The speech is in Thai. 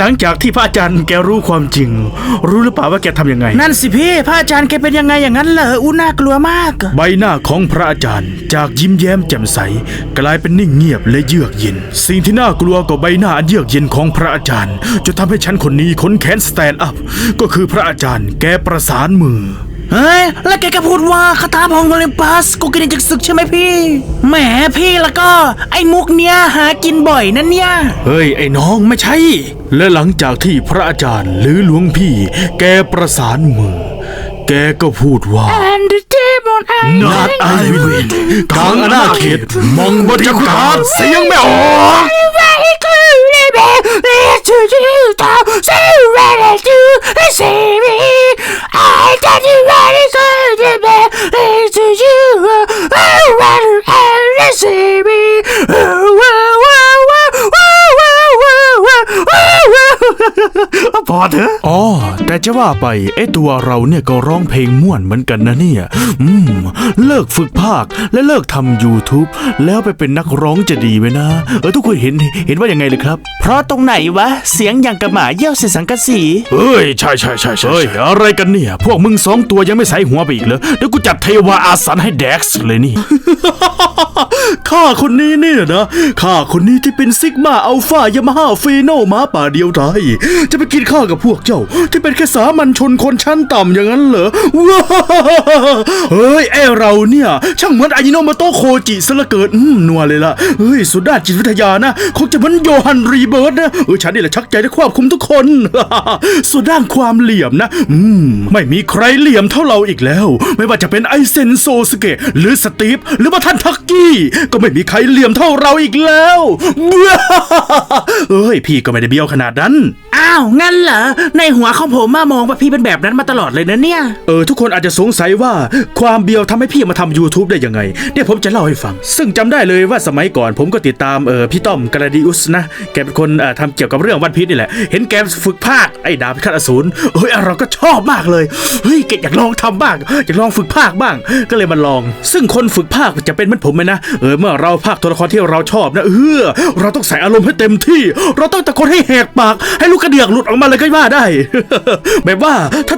หลังจากที่พระอาจารย์แกรู้ความจริง รู้หรือเปล่าว่าแกทำยังไง นั่นสิพี่พระอาจารย์แกเป็นยังไงอย่างนั้นเหรออู้น่ากลัวมาก ใบหน้าของพระอาจารย์ จากยิ้มแย้มแจ่มใส กลายเป็นนิ่งเงียบและเยือกเย็น สิ่งที่น่ากลัวกว่าใบหน้าอันเยือกเย็นของพระอาจารย์จนทำให้ฉันคนนี้ขนแขนสแตนด์อัพก็คือพระอาจารย์แกประสานมือ เฮ้ย แล้วแกก็พูดว่าคาถาพองโอลิมปัสกูกินจากศึกใช่ไหมพี่ แหมพี่แล้วก็ไอ้มุกเนี้ยหากินบ่อยนั่นเนี่ย เฮ้ย ไอ้น้องไม่ใช่ และหลังจากที่พระอาจารย์หรือหลวงพี่ แกประสานมือ แกก็พูดว่า And the demon I นาดไอวินกลางอาณาเขตมองบริการเสียงไม่ออก a พอเถอะ อ๋อ แต่จะว่าไปไอ้ตัวเราเนี่ยก็ร้องเพลงม่วนเหมือนกันนะเนี่ย อืม เลิกฝึกภาคและเลิกทำ YouTube แล้วไปเป็นนักร้องจะดีไหมนะ เออทุกคนเห็นเห็นว่ายังไงเลยครับ เพราะตรงไหนวะ เสียงอย่างกระหมาเยี่ยวใส่สังกะสี เฮ้ย ใช่ใช่ใช่ใช่เฮ้ย อะไรกันเนี่ย พวกมึงสองตัวยังไม่ใส่หัวไปอีกเหรอเดี๋ยวกูจัดเทวาอาสันให้แดกซ์เลยนี่ ข้าคนนี้เนี่ยนะข้าคนนี้ที่เป็นซิกมาอัลฟายามาฮ่าฟีโนม้าป่าเดียวไทยจะไปกินข้ากับพวกเจ้าที่เป็นแค่สามัญชนคนชั้นต่ำอย่างนั้นเหรอว้าเฮ้ยไอเราเนี่ย ช่างเหมือนอายิโนโมโตโคจิซะลือเกินอืมนัวเลยล่ะเฮ้ยสุดด้านจิตวิทยานะคงจะเหมือนโยฮันรีเบิร์ตนะเออฉันนี่แหละชักใจได้ควบคุมทุกคนส่วนด้านความเหลี่ยมนะ อืม ไม่มีใครเหลี่ยมเท่าเราอีกแล้ว ไม่ว่าจะเป็นไอเซนโซสเกะหรือสตีฟหรือว่าท่านทักกี้ ก็ไม่มีใครเหลี่ยมเท่าเราอีกแล้วเอ้ยพี่ก็ไม่ได้เบี้ยวขนาดนั้น อ้าว งั้นเหรอ ในหัวของผมมามองว่าพี่เป็นแบบนั้นมาตลอดเลยนะเนี่ย เออ ทุกคนอาจจะสงสัยว่าความเบียวทำให้พี่มาทำ YouTube ได้ยังไง เดี๋ยวผมจะเล่าให้ฟัง ซึ่งจำได้เลยว่าสมัยก่อนผมก็ติดตามเออพี่ต้อมกราดิอุสนะ แกเป็นคนเอ่อทำเกี่ยวกับเรื่องวันพีชนี่แหละ เห็นแกฝึกภาคไอ้ดาบพิฆาตอสูรเฮ้ยเราก็ชอบมากเลย เฮ้ยแกอยากลองทำบ้าง อยากลองฝึกภาคบ้าง ก็เลยมาลอง ซึ่งคนฝึกภาคจะเป็นเหมือนผมไหมนะ เออ เมื่อเราภาคตัวละครที่เราชอบนะ เออ เราต้องใส่อารมณ์ให้เต็มที่ เราต้องตะโกนให้แหกปาก ให้ลูกกระเดือกหลุดออกมาเลยก็ว่าได้ แบบว่าถ้า